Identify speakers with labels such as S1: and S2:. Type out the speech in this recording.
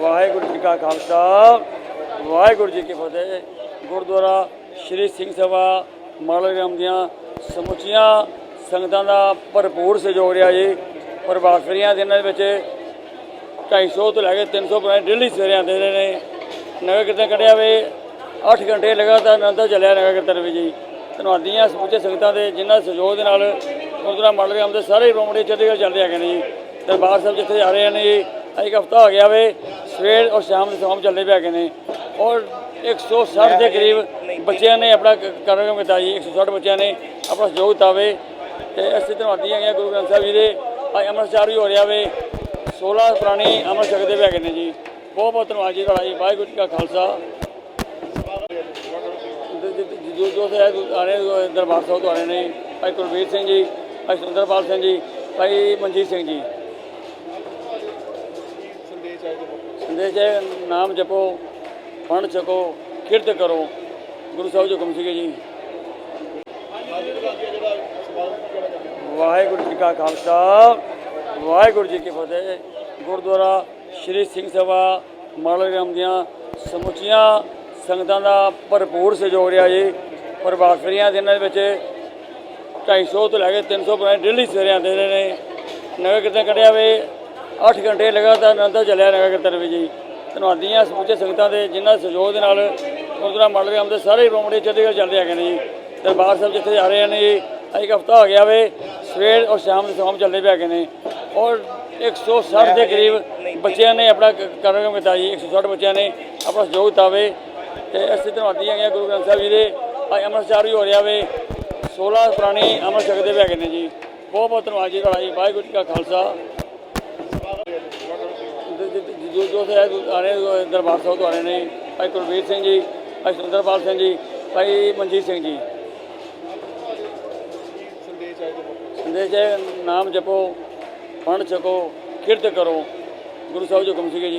S1: ਵਾਹਿਗੁਰੂ ਜੀ ਕਾ ਖਾਲਸਾ, ਵਾਹਿਗੁਰੂ ਜੀ ਕੀ ਫਤਿਹ। ਗੁਰਦੁਆਰਾ ਸ਼੍ਰੀ ਸਿੰਘ ਸਭਾ ਮਾਲਗਰਾਮ ਦੀਆਂ ਸਮੁੱਚੀਆਂ ਸੰਗਤਾਂ ਦਾ ਭਰਪੂਰ ਸਹਿਯੋਗ ਰਿਹਾ ਜੀ। ਪ੍ਰਭਾਤ ਫੇਰੀਆਂ ਦੇ ਇਹਨਾਂ ਵਿੱਚ 250 ਤੋਂ ਲੈ ਕੇ 300 ਪੁਰਾਣੇ ਡੇਲੀ ਸਵੇਰੇ ਆਉਂਦੇ ਰਹੇ ਨੇ ਨਗਰ ਕੀਰਤਨ ਕੱਢਿਆ ਵੇ। 8 ਘੰਟੇ ਲਗਾਤਾਰ ਨਿਰੰਤਰ ਚੱਲਿਆ ਨਗਰ ਕੀਰਤਨ ਵੀ ਜੀ। ਧੰਨਵਾਦੀਆਂ ਸਮੁੱਚੇ ਸੰਗਤਾਂ ਦੇ ਜਿਨ੍ਹਾਂ ਸਹਿਯੋਗ ਦੇ ਨਾਲ ਗੁਰਦੁਆਰਾ ਮਾਲਗਰਾਮ ਦੇ ਸਾਰੇ ਰੋਮੜੇ ਚੰਡੀਗੜ੍ਹ ਚੱਲਦੇ ਹੈਗੇ ਨੇ ਜੀ। ਦਰਬਾਰ ਸਾਹਿਬ ਜਿੱਥੇ ਜਾ ਰਹੇ ਨੇ ਜੀ ਇੱਕ ਹਫਤਾ ਹੋ ਗਿਆ ਵੇ, ਸਵੇਰ ਔਰ ਸ਼ਾਮ ਦੇ ਸ਼ਾਮ ਚੱਲਦੇ ਪਏ ਹੈਗੇ ਨੇ। ਔਰ 160 ਦੇ ਕਰੀਬ ਬੱਚਿਆਂ ਨੇ ਆਪਣਾ ਕ- ਕੀਤਾ ਜੀ 160 ਬੱਚਿਆਂ ਨੇ ਆਪਣਾ ਸਹਿਯੋਗ ਦਿੱਤਾਵੇ ਤੇ ਅਸੀਂ ਧੰਨਵਾਦੀ ਹੈਗੇ ਗੁਰੂ ਗ੍ਰੰਥ ਸਾਹਿਬ ਜੀ ਦੇ। ਅੱਜ ਅੰਮ੍ਰਿਤਸਰ ਵੀ ਹੋ ਰਿਹਾ ਵੇ। 16 ਪੁਰਾਣੀ ਅੰਮ੍ਰਿਤ ਛਕਦੇ ਪਏ ਹੈਗੇ ਨੇ ਜੀ। ਬਹੁਤ ਬਹੁਤ ਧੰਨਵਾਦ ਜੀ ਤੁਹਾਡਾ ਜੀ। ਵਾਹਿਗੁਰੂ ਜੀ ਕਾ ਖਾਲਸਾ। ਜੋ ਜੋ ਸੇ ਆ ਰਹੇ ਦਰਬਾਰ ਸਾਹਿਬ ਤੋਂ ਆ ਰਹੇ ਨੇ। ਭਾਈ ਕੁਲਵੀਰ ਸਿੰਘ ਜੀ, ਭਾਈ ਸੁੰਦਰਪਾਲ ਸਿੰਘ ਜੀ, ਭਾਈ ਮਨਜੀਤ ਸਿੰਘ ਜੀ। ਸੰਦੇਸ਼ ਹੈ ਨਾਮ ਜਪੋ ਪੜ੍ਹ ਛਕੋ ਕਿਰਤ ਕਰੋ। ਗੁਰੂ ਸਾਹਿਬ ਜੀ ਹੁਕਮ ਸੀਗੇ ਜੀ। ਵਾਹਿਗੁਰੂ ਜੀ ਕਾ ਖਾਲਸਾ, ਵਾਹਿਗੁਰੂ ਜੀ ਕੀ ਫਤਿਹ। ਗੁਰਦੁਆਰਾ ਸ਼੍ਰੀ ਸਿੰਘ ਸਭਾ ਮਾਲਗਰਾਮ ਦੀਆਂ ਸਮੁੱਚੀਆਂ ਸੰਗਤਾਂ ਦਾ ਭਰਪੂਰ ਸਹਿਯੋਗ ਰਿਹਾ ਜੀ। ਪ੍ਰਭਾਤ ਫੇਰੀਆਂ ਦੇ ਇਹਨਾਂ ਦੇ ਵਿੱਚ 250 ਤੋਂ ਲੈ ਕੇ 300 ਪੁਰਾਣੇ ਡੇਲੀ ਸਵੇਰੇ ਆਉਂਦੇ ਰਹੇ ਨੇ। ਨਗਰ ਕੀਰਤਨ ਕੱਢਿਆ ਵੇ। 8 ਘੰਟੇ ਲਗਾਤਾਰ ਨਿਰੰਤਰ ਚੱਲਿਆ ਨਗਰ ਕੀਰਤਨ ਵੀ ਜੀ। ਧੰਨਵਾਦੀਆਂ ਸਮੁੱਚੇ ਸੰਗਤਾਂ ਦੇ ਜਿਨ੍ਹਾਂ ਸਹਿਯੋਗ ਦੇ ਨਾਲ ਗੁਰਦੁਆਰਾ ਮਾਲਗਰਾਮ ਦੇ ਸਾਰੇ ਰੋਮੜੇ ਚੰਡੀਗੜ੍ਹ ਚੱਲਦੇ ਹੈਗੇ ਨੇ ਜੀ। ਦਰਬਾਰ ਸਾਹਿਬ ਜਿੱਥੇ ਜਾ ਰਹੇ ਨੇ ਜੀ ਇੱਕ ਹਫਤਾ ਹੋ ਗਿਆ ਵੇ, ਸਵੇਰ ਔਰ ਸ਼ਾਮ ਦੇ ਸ਼ਾਮ ਚੱਲਦੇ ਪਏ ਹੈਗੇ ਨੇ। ਔਰ 160 ਦੇ ਕਰੀਬ ਬੱਚਿਆਂ ਨੇ ਆਪਣਾ ਕ- ਕਾਰਜਕ੍ਰਮ ਕੀਤਾ ਜੀ 160 ਬੱਚਿਆਂ ਨੇ ਆਪਣਾ ਸਹਿਯੋਗ ਦਿੱਤਾ ਵੇ। ਤੇ ਅਸੀਂ ਧੰਨਵਾਦੀ ਹੈਗੇ ਗੁਰੂ ਗ੍ਰੰਥ ਸਾਹਿਬ ਜੀ ਦੇ। ਅੱਜ ਅੰਮ੍ਰਿਤਸਰ ਵੀ ਹੋ ਰਿਹਾ ਵੇ। 16 ਪੁਰਾਣੀ ਅੰਮ੍ਰਿਤ ਛਕਦੇ ਪਏ ਹੈਗੇ ਨੇ ਜੀ। ਬਹੁਤ ਬਹੁਤ ਧੰਨਵਾਦ ਜੀ ਤੁਹਾਡਾ ਜੀ। ਵਾਹਿਗੁਰੂ ਜੀ ਕਾ ਖਾਲਸਾ। ਜੋ ਜੋ ਸੇ ਆ ਰਹੇ ਦਰਬਾਰ ਸਾਹਿਬ ਤੋਂ ਆ ਰਹੇ ਨੇ, ਭਾਈ ਕੁਲਵੀਰ ਸਿੰਘ ਜੀ, ਭਾਈ ਸੁੰਦਰਪਾਲ ਸਿੰਘ ਜੀ, ਭਾਈ ਮਨਜੀਤ ਸਿੰਘ ਜੀ। ਸੰਦੇਸ਼ ਹੈ, ਨਾਮ ਜਪੋ ਪੜ੍ਹ ਛਕੋ, ਕਿਰਤ ਕਰੋ। ਗੁਰੂ ਸਾਹਿਬ ਜੀ ਹੁਕਮ ਸੀਗੇ ਜੀ।